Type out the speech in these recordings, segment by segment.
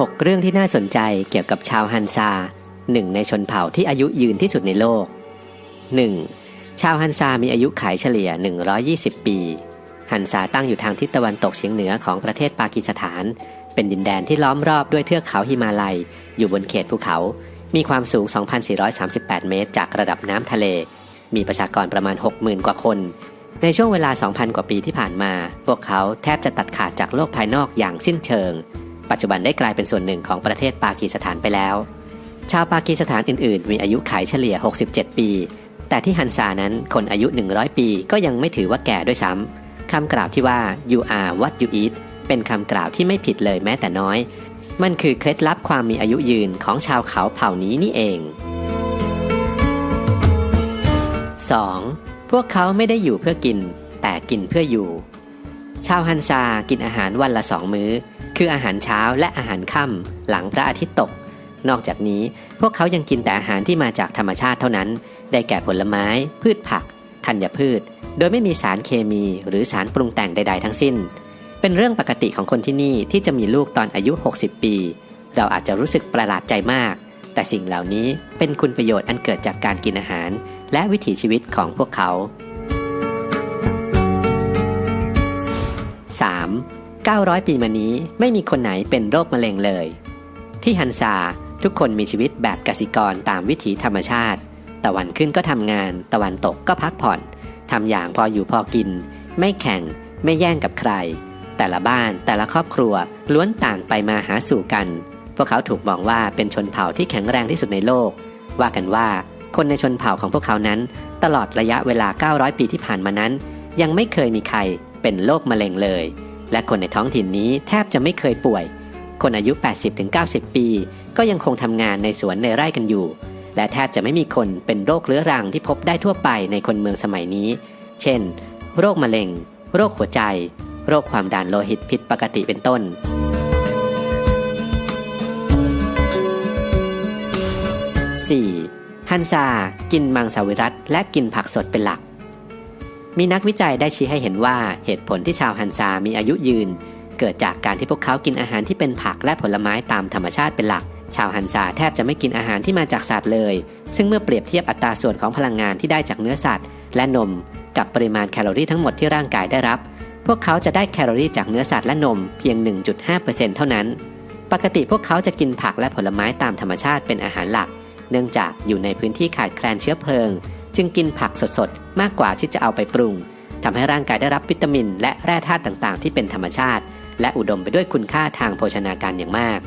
6 เรื่องที่น่าสนใจเกี่ยวกับชาวฮันซาหนึ่งในชนเผ่าที่อายุยืนที่สุดในโลก 1. ชาวฮันซามีอายุขัยเฉลี่ย 120 ปี ฮันซาตั้งอยู่ทางทิศตะวันตกเฉียงเหนือของประเทศปากีสถาน เป็นดินแดนที่ล้อมรอบด้วยเทือกเขาฮิมาลัย อยู่บนเขตภูเขา มีความสูง 2,438 เมตร จากระดับน้ำทะเล มีประชากรประมาณ 60,000 กว่าคน ในช่วงเวลา 2,000 กว่าปีที่ผ่านมา พวกเขาแทบจะตัดขาดจากโลกภายนอกอย่างสิ้นเชิง ปัจจุบันได้กลายเป็นส่วนหนึ่งของประเทศปากีสถานไปแล้ว ชาวปากีสถานอื่นๆ มีอายุขัยเฉลี่ย 67 ปี แต่ที่ฮันซานั้นคนอายุ 100 ปีก็ยังไม่ถือว่าแก่ด้วยซ้ำคำกล่าวที่ว่า you are what you eat เป็นคำกล่าวที่ไม่ผิดเลยแม้แต่น้อย มันคือเคล็ดลับความมีอายุยืนของชาวเขาเผ่านี้นี่เอง 2. พวกเขาไม่ได้อยู่เพื่อกิน แต่กินเพื่ออยู่ ชาวฮันซากินอาหารวันละสองมื้อ คืออาหารเช้าและอาหารค่ำหลังพระอาทิตย์ตก นอกจากนี้พวกเขายังกินแต่อาหารที่มาจากธรรมชาติเท่านั้น ได้แก่ผลไม้ พืชผัก ธัญพืช โดยไม่มีสารเคมีหรือสารปรุงแต่งใด ๆ ทั้งสิ้น เป็นเรื่องปกติของคนที่นี่ที่จะมีลูกตอนอายุ 60 ปี เราอาจจะรู้สึกประหลาดใจมาก แต่สิ่งเหล่านี้เป็นคุณประโยชน์อันเกิดจากการกินอาหาร และวิถีชีวิตของพวกเขา 3. 900 ปีมานี้ไม่มีคนไหนเป็นโรคมะเร็งเลย ที่ฮันซาทุกคนมีชีวิตแบบกสิกรตามวิถีธรรมชาติ ตะวันขึ้นก็ทำงาน ตะวันตกก็พักผ่อนทำอย่างพออยู่พอกิน ไม่แข่ง ไม่แย่งกับใคร แต่ละบ้านแต่ละครอบครัวล้วนต่างไปมาหาสู่กัน พวกเขาถูกมองว่าเป็นชนเผ่าที่แข็งแรงที่สุดในโลก ว่ากันว่าคนในชนเผ่าของพวกเขานั้น ตลอดระยะเวลา 900 ปีที่ผ่านมานั้น ยังไม่เคยมีใครเป็นโรคมะเร็งเลย และคนในท้องถิ่นนี้แทบจะไม่เคยป่วย คนอายุ 80-90 ปี ก็ยังคงทำงานในสวนในไร่กันอยู่ และแทบจะไม่มีคนเป็นโรคเรื้อรังที่พบได้ทั่วไปในคนเมืองสมัยนี้ เช่น โรคมะเร็ง โรคหัวใจ โรคความดันโลหิตผิดปกติเป็นต้น 4. ฮันซา กินมังสวิรัตและกินผักสดเป็นหลัก มีนักวิจัยได้ชี้ให้เห็นว่าเหตุผลที่ชาวฮันซามีอายุยืน เกิดจากการที่พวกเขากินอาหารที่เป็นผักและผลไม้ตามธรรมชาติเป็นหลัก ชาวฮันซาแทบจะไม่กินอาหารที่มาจากสัตว์เลย ซึ่งเมื่อเปรียบเทียบอัตราส่วนของพลังงานที่ได้จากเนื้อสัตว์ และนม กับปริมาณแคลอรี่ทั้งหมดที่ร่างกายได้รับ พวกเขาจะได้แคลอรี่จากเนื้อสัตว์และนมเพียง 1.5%เท่านั้น ปกติพวกเขาจะกินผักและผลไม้ตามธรรมชาติเป็นอาหารหลัก เนื่องจากอยู่ในพื้นที่ขาดแคลนเชื้อเพลิง จึงกินผักสดๆ มากกว่าที่จะเอาไปปรุงทำให้ร่างกายได้รับวิตามิน และแร่ธาตุต่างๆ ที่เป็นธรรมชาติ และอุดมไปด้วยคุณค่าทางโภชนาการอย่างมาก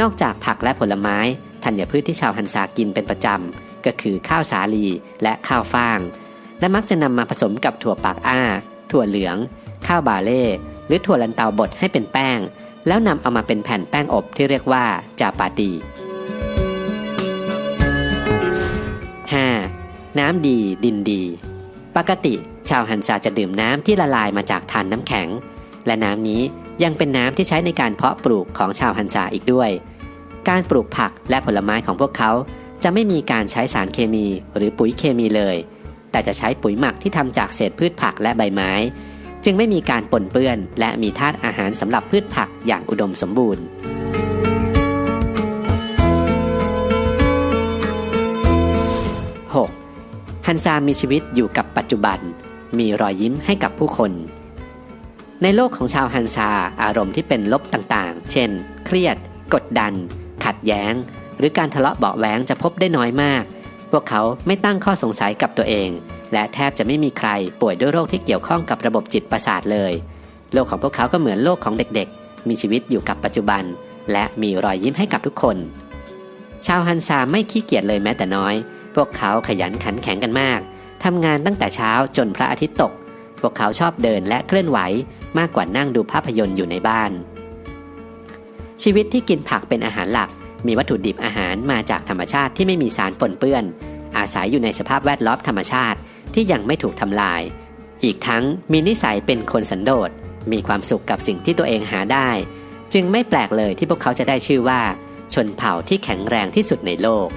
นอกจากผักและผลไม้ธัญพืชที่ชาวฮันซากินเป็นประจำก็คือข้าวสาลีและข้าวฟ่าง และมักจะนำมาผสมกับถั่วปากอ้า ถั่วเหลือง ข้าวบาเล่หรือถั่วลันเตาบดให้เป็นแป้ง แล้วนำเอามาเป็นแผ่นแป้งอบที่เรียกว่าจาปาตี 5. น้ำดีดินดี ปกติ ชาวฮันซาจะดื่มน้ำที่ละลายมาจากทานน้ำแข็ง และน้ำนี้ยังเป็นน้ำที่ใช้ในการเพาะปลูกของชาวฮันซาอีกด้วย การปลูกผักและผลไม้ของพวกเขาจะไม่มีการใช้สารเคมีหรือปุ๋ยเคมีเลย แต่จะใช้ปุ๋ยหมักที่ทำจากเศษพืชผักและใบไม้ จึงไม่มีการปนเปื้อน และมีธาตุอาหารสำหรับพืชผักอย่างอุดมสมบูรณ์ นซามีชีวิตอยู่กับปัจจุบัน มีรอยยิ้มให้กับผู้คน ในโลกของชาวฮันซาอารมณ์ที่เป็นลบต่างๆ เช่น เครียด กดดัน ขัดแย้ง หรือการทะเลาะเบาะแว้งจะพบได้น้อยมาก พวกเขาไม่ตั้งข้อสงสัยกับตัวเอง และแทบจะไม่มีใครป่วยด้วยโรคที่เกี่ยวข้องกับระบบจิตประสาทเลย โลกของพวกเขาก็เหมือนโลกของเด็กๆ มีชีวิตอยู่กับปัจจุบัน และมีรอยยิ้มให้กับทุกคน ชาวฮันซาไม่ขี้เกียจเลยแม้แต่น้อย พวกเขาขยันขันแข็งกันมากทำงานตั้งแต่เช้าจนพระอาทิตย์ตก พวกเขาชอบเดินและเคลื่อนไหวมากกว่านั่งดูภาพยนตร์อยู่ในบ้าน ชีวิตที่กินผักเป็นอาหารหลัก มีวัตถุดิบอาหารมาจากธรรมชาติที่ไม่มีสารปนเปื้อน อาศัยอยู่ในสภาพแวดล้อมธรรมชาติที่ยังไม่ถูกทำลาย อีกทั้งมีนิสัยเป็นคนสันโดษ มีความสุขกับสิ่งที่ตัวเองหาได้ จึงไม่แปลกเลยที่พวกเขาจะได้ชื่อว่า ชนเผ่าที่แข็งแรงที่สุดในโลก